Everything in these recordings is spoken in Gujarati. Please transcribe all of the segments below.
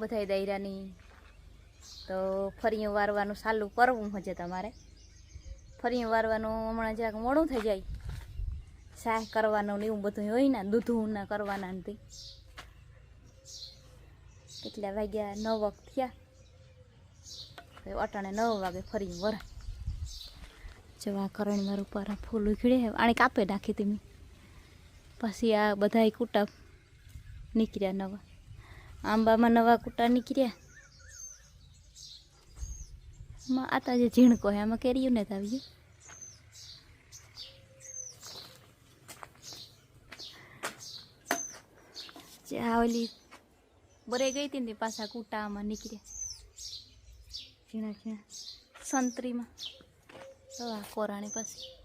બધા દાયરાની. તો ફરી વારવાનું સાલું કરવું હજે તમારે. ફરી વારવાનું હમણાં જરાક મોડું થઈ જાય. સાહ કરવાનું ને એવું બધું હોય ને, દૂધું ના કરવાના નથી કેટલા વાગ્યા? નવ વખત થયા. અટાણે નવ વાગે ફરી વર. જવા કરણ મારું પર ફૂલ ઉખડે આણે કાપે નાખી તમે પછી આ બધાય કૂટા નીકળ્યા નવા. આંબામાં નવા કૂટા નીકળ્યા. માં આતા જે ઝીણકો હે, આમાં કેરીયું ને આવ્યું જે ઓલી બરે ગઈ હતી ને પાછા કૂટા આમાં નીકળ્યા. ઝીણા ઝીણા. સંતરીમાં. કોરાણી પાસે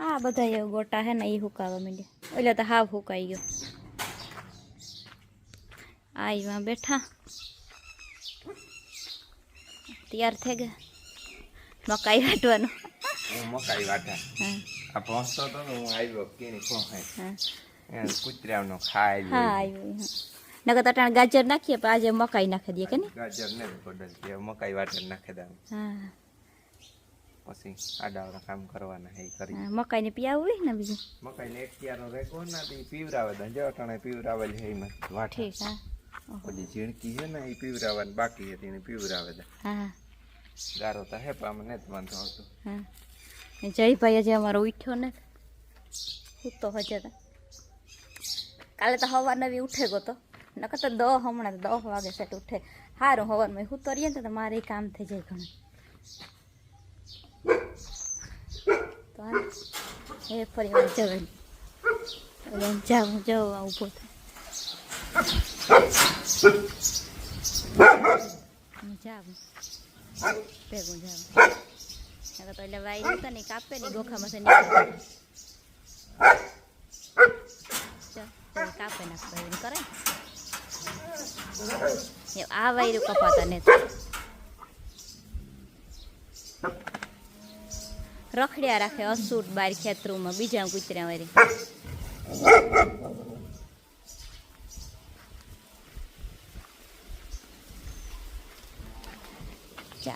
આ બધા એવું ગોટા હે ને એ હુકાવા માંડ્યા એટલે તો હાવ હુકાઈ ગયો આ એમાં બેઠા તૈયાર થઈ ગયા મકાઈ વાટવાનું હું મકાઈ વાટા હા આ પહોંચતો તો ને હું આવ્યો કેની પહોંચાય હા એને કૂતરાવનો ખાઈ હા આવ્યું હા નકર તો અટાણે ગાજર નાખીએ પણ આજે મકાઈ નાખી દઈએ કે ને ગાજર ને ગોડલ કે મકાઈ વાટે નાખી દઉં હા પછી આડાવડા કામ કરવાના હે ઈ કરી. હા, મકાઈને પીયાવું હોય ને બીજું? મકાઈ ને એક ક્યારો રેકો ના તે પીવરાવે દે. જો અટાણે પીવરાવેલ હે એમાં વાટા ઠીક હા. ઓલી ઝીણકી છે ને એ પીવરાવાની બાકી હતી એને પીવરાવે દે. હા ગારો તો હે પણ આમાં નથી વાંધો આવતો. હા. ને જયભાઈ આજે અમારો ઉઠ્યો ને. હું તો હજે તા કાલે તો હવાર નવી ઉઠે ગયો તો. નકર તો દહ હમણાં તો દહ વાગે સેટ ઉઠે. સારું હવારમાં હું તો રહીએ ને તો મારે ઈ કામ થઈ જાય ઘણું. તો એ ફરી વાર જવાય જાઉં આ ઊભો થાય. જાઉં ભેગું જાઉં. નકર તો એટલે વાઈ ને, કાપે ને, ગોખામાં નીકળે ચાલ તો કાપે નાખતો એમ કરે આ વાયરું કપાતા ને રખડ્યા રાખે અસૂટ બાર ખેતરોમાં, બીજા કૂતરા વારી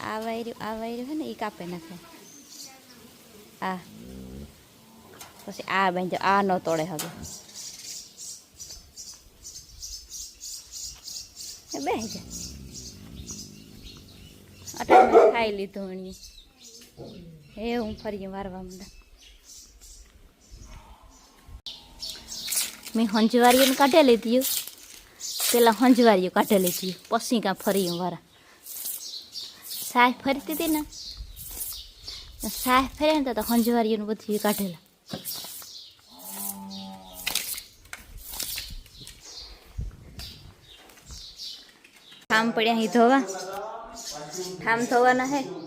આ વાયરું આ વાયરું હે ને એ કાપે નાખે. આ. પછી આ બાંધો આ ન તોડે હવે. બે જાય અટાણે ખાઈ લીધું અણી એ હું ફરી વારવા માંડા. મેં હંજવારીઓને કાઢે લીધી. પેલા હંજવારીઓ કાઢે લીધી. પછી કાં ફરી વારા. સાહ ફરતી હતી ને? સાહ ફરે ને તો હંજવારીઓને બધી કાઢેલા. ઠામ પડ્યા અહીં ધોવા. ઠામ ધોવાના હે.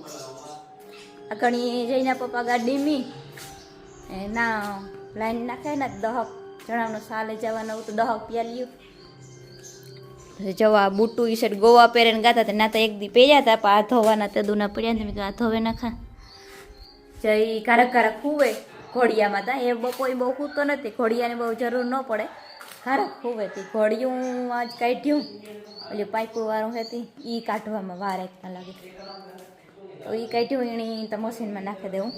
ઘણી જઈને પપ્પા ગાડી મી. ના લાઈન નાખે ને દહક જણાવનો સાલે જવાનું તો દહક પ્યાલ્યું જવા બુટુ ઈ સાઈડ ગોવા પહેરીને ગાતા હતા, ના તો એક દી પહેર્યા હતા, પણ આ ધોવાના તે દૂના પડ્યા ને મેં આ ધોવે નાખા. જઈ કારક કારક ખૂવે ઘોડિયામાં તા, એ કોઈ બહુ ખૂતો નથી, ઘોડિયાની બહુ જરૂર ન પડે. કારક ખૂવે તી, ઘોડિયું આજ કાઢ્યું. ઓલી પાઇપો વાળું હતી એ કાઢવામાં વાર એકતા લાગે. તો એ કાઢ્યું એણી તો મશીનમાં નાખી દેવું.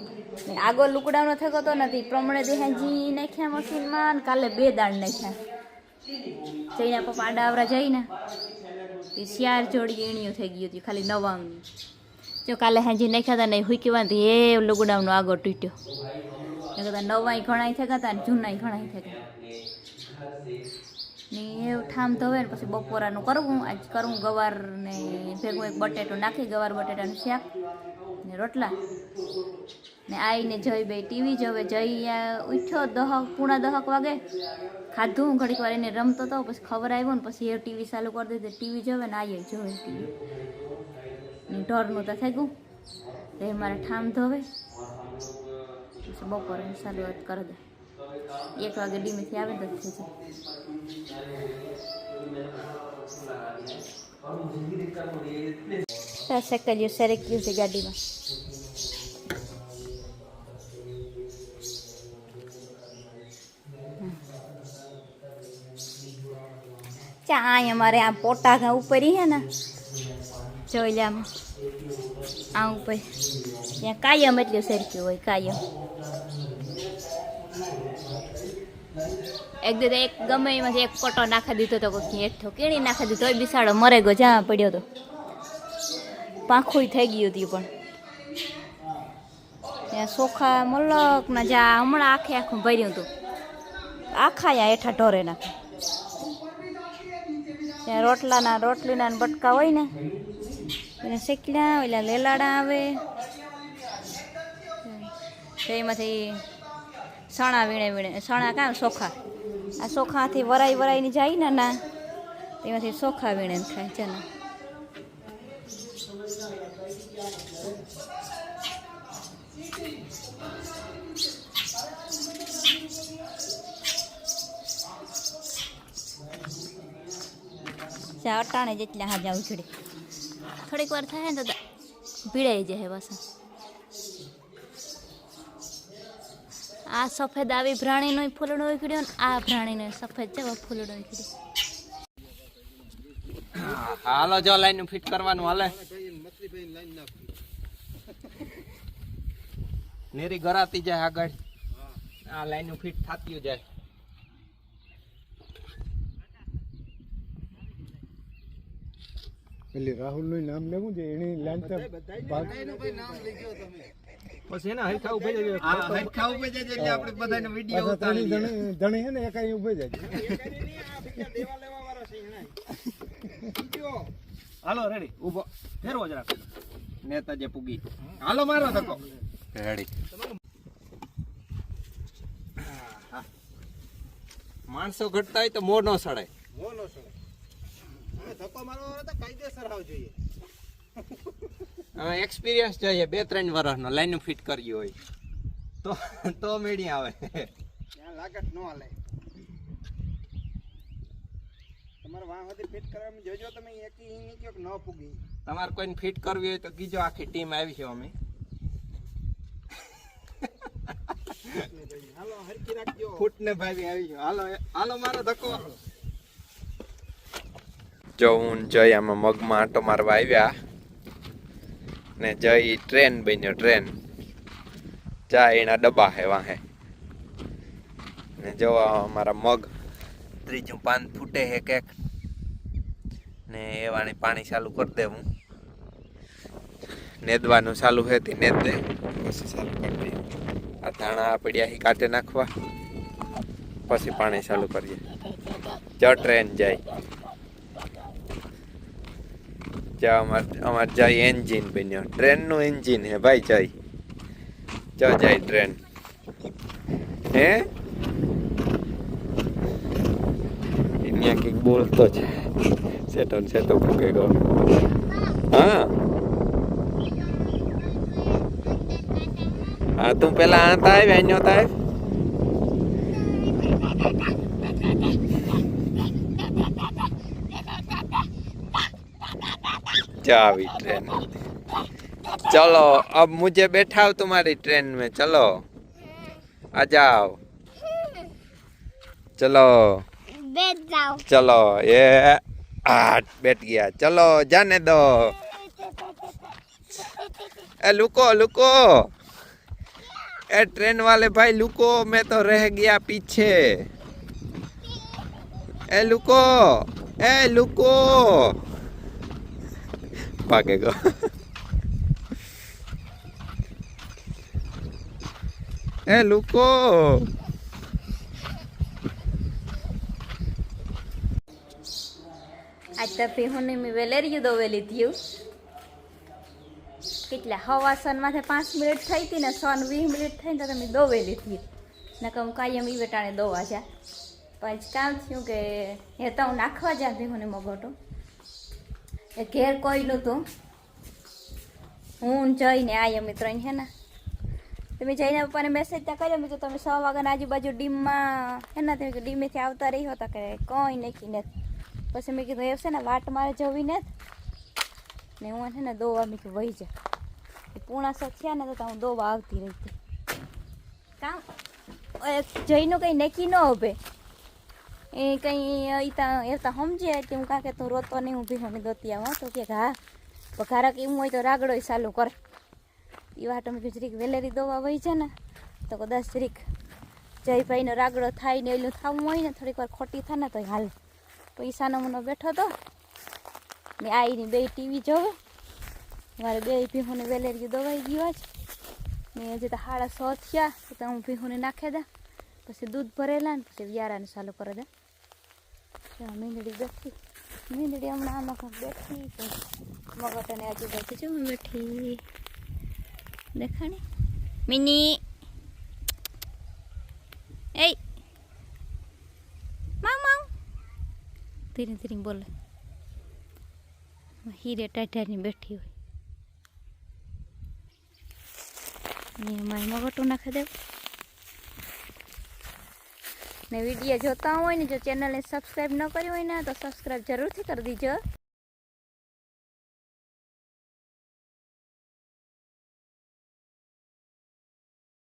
આગળ લુકડાનો થતો તો નથી. પ્રમાણે દેહાજી નાખ્યા મશીનમાં ને કાલે બે દાળ નાખ્યા. જઈને પપ્પા આડાવરા જઈને. તે શિયાર જોડી એણીઓ થઈ ગયું હતી, ખાલી નવાંગની જો કાલે હાજી નાખ્યા હતા ને હુકી વાંધી એ લુગડાનો આગળ તૂટ્યો. એ કદાચ નવાય ઘણાય થયા હતા અને જૂનાય ઘણાય થયા ને એવું ઠામ ધોવે ને પછી બપોરાનું કરવું. આજ કરવું ગવાર ને ભેગું એક બટેટું નાખી, ગવાર બટેટાનું શાક ને રોટલા. ને આઈને જઈ બે ટીવી જોવે જઈ ઉઠ્યો દહક પૂણા દહક વાગે. ખાધું, ઘડીક વાર એને રમતો હતો પછી ખબર આવ્યો ને પછી એ ટીવી ચાલુ કરી દીધી. ટીવી જોવે ને આવીએ જોવે ટીવી. ને ઢોરનું તો થઈ ગયું. એ મારે ઠામ ધોવે. પછી બપોરે શરૂઆત કરી દે. એક વાગે ડીમેથી આવે તો થઈ જાય સકલ્યું સરેક છે ગાડીમાં. ચા અમારે આ પોટા ઘા ઉપર હે ને. જોઈ લે આમ. આ ઉપર. ત્યાં કાયમ એટલું સરખ્યું હોય, કાયમ. એક દી એક ગમે એમાંથી એક કોટો નાખી દીધો તો કોઈ હેઠો કેણી નાખી દીધો, તોય બિસાડો, મરે ગયો, જ્યાં પડ્યો તો. પાંખોય થઈ ગયું હતું પણ. ત્યાં સોખા મલકના જ્યાં હમણાં આખે આખું ભર્યું હતું આખા યા હેઠા ઢોરે નાખે. ત્યાં રોટલાના, રોટલીના બટકા હોય ને, એને શેકલા ઓલા લેલાડા આવે. તો એમાંથી સણા વીણે વીણે, સણા કાં સોખા? આ સોખાથી વરાઈ વરાઈને જાય ને ના, એમાંથી સોખા વીણે ખાય છે ને અટાણે જેટલા હાજા ઉછળે. થોડીક વાર થાય ને તો ભીડાઈ જાય બસ આ સફેદ આવી ભ્રાણીનો ફૂલડો ઉખડ્યો ને આ ભ્રાણીનો સફેદ છે ફૂલડો ઉખડ્યો. હાલો જો લાઈન ફિટ કરવાનું હાલે. નેરી ગરાતી જાય આગળ. આ લાઈન ફિટ થતી જાય. પેલી રાહુલનું નામ લેવું છે એની લાઈન તો ભાગ પછી એના હરખા ઉભે જજો હરખા ઉભે જાય એટલે આપણે બધાને વીડિયો ઉતારીએ. જણે જણે છે ને એકાઈ ઉભે જાય. હાલો રેડી ઊભો. ફેરવો જરા નેતા જે પૂગી. હાલો મારો ધક્કો. રેડી માણસો ઘટતા હોય તો મોં ન સડાય. મોં ન સડાય. ધક્કો મારવા તો કાયદેસર આવ જોઈએ. એક્સપિરિયન્સ જોઈએ બે ત્રણ વર્ષનો લાઈન ફિટ કર્યું હોય. તો તો મેળી આવે. ત્યાં લાગત ન હાલે. તમારે વાહ ફિટ કરવામાં જોજો તમે એક ઈ નીકળ્યો કે ન પૂગી. તમારે કોઈને ફિટ કરવી હોય તો કીજો આખી ટીમ આવી છે અમે. હાલો હરકી રાખજો. ફૂટ ને ભાઈ આવી છે. હાલો હાલો મારો ધક્કો. જો હું જય આમાં મગમાં આંટો મારવા આવ્યા. ને જય ટ્રેન બન્યો ટ્રેન ચા એના ડબ્બા હે વાહે. ને જોવા અમારા મગ ત્રીજું પાન ફૂટે હે કેક ને એવાની પાણી ચાલુ કરી દે હું નેદવાનું ચાલુ હે તે નેદ. દે પછી ચાલુ કરી દે આ ધાણા પડ્યા હી કાઢે નાખવા. પછી પાણી ચાલુ કરીએ. જ ટ્રેન જાય. જા અમાર અમાર જાય એન્જિન બન્યો. ટ્રેનનું એન્જિન હે ભાઈ, જાય. જ જાય ટ્રેન હે? અહીંયા કંઈક બોલતો છે. સેટો સેટો ફૂકે ગયો હા. હા, તું પેલા આ આવ્યા અહીંયા તા जावी ट्रेन चलो अब मुझे बैठाओ तुम्हारी ट्रेन में चलो आ जाओ चलो बैठ जाओ चलो ये आठ बैठ गया चलो जाने दो ए लुको लुको ए ट्रेन वाले भाई लुको मैं तो रह गया पीछे ए लुको ए लुको ભાગેગો એ લોકો. આજ તો પીહુની મેં વેલેરિયું દોવેલી થયું કેટલા હવા સનમાંથી પાંચ મિનિટ થઈ હતી ને સન વીસ મિનિટ થઈ ને તો તમે દોવેલી થયું નકર હું કાયમ ઈ વેટાણે દોવા જા. પછી કામ થયું કે એ તો હું નાખવા જા પીહુને મગોટો એ ઘેર કોઈ નહોતું. હું જઈને આવ્યા મિત્ર હે ને. તમે જઈને પપ્પાને મેસેજ ત્યાં કર્યો મિત્રો તમે સો વાગ્યાના આજુબાજુ ડીમમાં હે ને, તમે ડીમેથી આવતા રહી હતા કે કંઈ નાખી નથી. પછી મેં કીધું એવું છે ને, વાટ મારે જવી ને ને હું છે ને દોવા મેં કીધું વહી જા એ પૂણા સો થયા ને તો હું દોવા આવતી રહી હતી. કામ? જઈનું કંઈ નક્કી ન ઉભે એ કંઈ ઈતા એતા સમજે એટલે હું કાકે તું રોતો નહીં, હું ભીહોને દોતી આવું તો કે હા પઘારા કે એવું હોય તો રાગડો ચાલુ કરે. એ વાટો મેં જરીક વેલેરી દોવા વહી છે ને, તો કદાચ જરીક જયભાઈનો રાગડો થાય ને એલું થવું હોય ને, થોડીક વાર ખોટી થાય ને તો હાલ. પૈસાનો મને બેઠો તો, ને આવીને બે ટીવી જોવે. મારે બે ભીહોને વેલેરી દવાઈ ગયો જ ને હજી તો સાડા સો થયા, તો હું ભીહોને નાખી દે. પછી દૂધ ભરેલા ને પછી વ્યારાને ચાલુ કરે દે. મીંદડી બેઠી. મીંદડી હમણાં આમાં બેઠી મગટને આજુબાજુ જો બેઠી. દેખાણી? મિની. એ માઉ ધીરે ધીરે બોલે. હીરે ટાટાની બેઠી હોય. ને મારે મગટું નાખી દેવું. ને વીડિયો જોતા હોય ને જો ચેનલને સબસ્ક્રાઈબ ન કરી હોય ને તો સબસ્ક્રાઈબ જરૂરથી કરી દીજો.